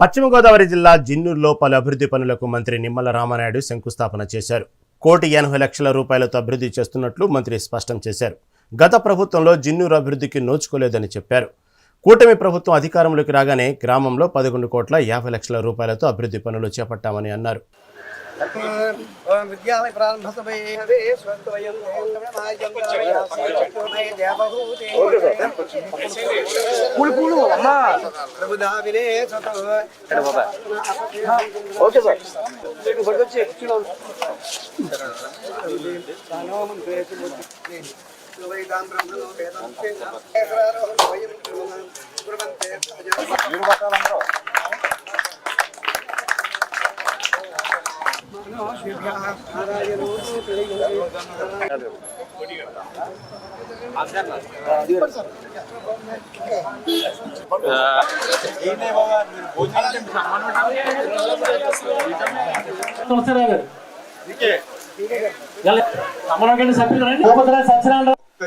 పశ్చిమ గోదావరి జిల్లా జిన్నూరులో పలు అభివృద్ధి పనులకు మంత్రి నిమ్మల రామనాయుడు శంకుస్థాపన చేశారు. కోటి ఎనభై లక్షల రూపాయలతో అభివృద్ధి చేస్తున్నట్లు మంత్రి స్పష్టం చేశారు. గత ప్రభుత్వంలో జిన్నూరు అభివృద్ధికి నోచుకోలేదని చెప్పారు. కూటమి ప్రభుత్వం అధికారంలోకి రాగానే గ్రామంలో పదకొండు కోట్ల యాభై లక్షల రూపాయలతో అభివృద్ధి పనులు చేపట్టామని అన్నారు. ఓం విద్యాలయ ప్రారంభ సమయే స్వంతవయం పూలు పూలు అమ్మా ప్రభుదావినే ఓకే సార్ పట్టుకొచ్చి నమస్కారం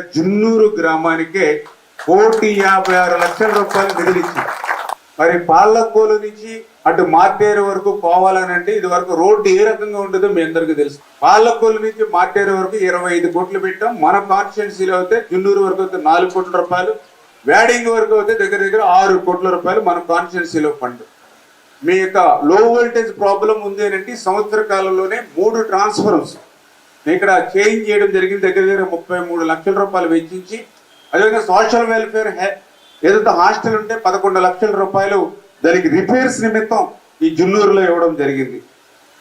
జున్నూరు గ్రామానికే కోటి యాభై ఆరు లక్షల రూపాయలు నిధులు ఇచ్చింది మరి పాలకోలు నుంచి అటు మార్టేరు వరకు పోవాలని అంటే ఇది వరకు రోడ్డు ఏ రకంగా ఉంటుందో మీ అందరికీ తెలుసు. పాలకోలు నుంచి మార్టేరు వరకు ఇరవై ఐదు కోట్లు పెట్టాం. మన కాన్స్టిట్యున్సీలో అయితే జున్నూరు వరకు అయితే నాలుగు కోట్ల రూపాయలు వ్యాడింగ్ వరకు అయితే దగ్గర దగ్గర ఆరు కోట్ల రూపాయలు మన కాన్స్టిట్యున్సీలో ఫండ్. మీ యొక్క లో వోల్టేజ్ ప్రాబ్లం ఉంది అని అంటే సంవత్సర కాలంలోనే మూడు ట్రాన్స్ఫార్మర్స్ ఇక్కడ చేంజ్ చేయడం జరిగింది దగ్గర దగ్గర ముప్పై మూడు లక్షల రూపాయలు వెచ్చించి అదేవిధంగా సోషల్ వెల్ఫేర్ ఏదైతే హాస్టల్ ఉంటే పదకొండు లక్షల రూపాయలు దానికి రిపేర్స్ నిమిత్తం ఈ జున్నూరులో ఇవ్వడం జరిగింది.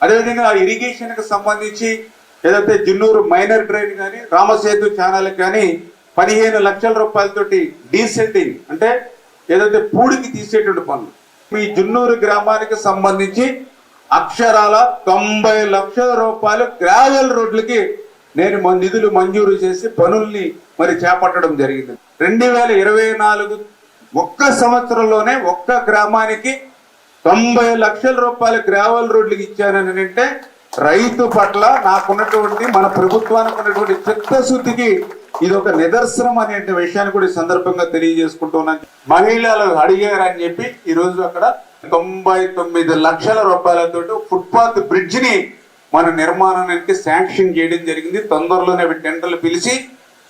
అదేవిధంగా ఇరిగేషన్కి సంబంధించి ఏదైతే జున్నూరు మైనర్ డ్రైన్ కానీ రామసేతు ఛానల్ కానీ పదిహేను లక్షల రూపాయలతోటి డీసెంటింగ్ అంటే ఏదైతే పూడికి తీసేటువంటి పనులు. మీ జున్నూరు గ్రామానికి సంబంధించి అక్షరాల తొంభై లక్షల రూపాయలు గ్రావెల్ రోడ్లకి నేను మా నిధులు మంజూరు చేసి పనుల్ని మరి చేపట్టడం జరిగింది. రెండు వేల ఇరవై నాలుగు ఒక్క సంవత్సరంలోనే ఒక్క గ్రామానికి తొంభై లక్షల రూపాయలు గ్రావెల్ రోడ్లకు ఇచ్చానని అంటే రైతు పట్ల నాకున్నటువంటి మన ప్రభుత్వానికి ఉన్నటువంటి చిత్తశుద్ధికి ఇది ఒక నిదర్శనం అనే విషయాన్ని కూడా ఈ సందర్భంగా తెలియజేసుకుంటున్నాను మహిళలు అడిగారు అని చెప్పి ఈ రోజు అక్కడ తొంభై తొమ్మిది లక్షల రూపాయలతో ఫుట్పాత్ బ్రిడ్జ్ని మన నిర్మాణానికి శాంక్షన్ చేయడం జరిగింది. తొందరలోనే అవి టెండర్లు పిలిచి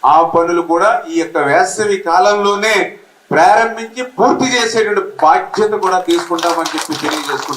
ఆ పనులు కూడా ఈ యొక్క వేసవి కాలంలోనే ప్రారంభించి పూర్తి చేసేటువంటి బాధ్యత కూడా తీసుకుంటామని చెప్పి తెలియజేసుకుంటాం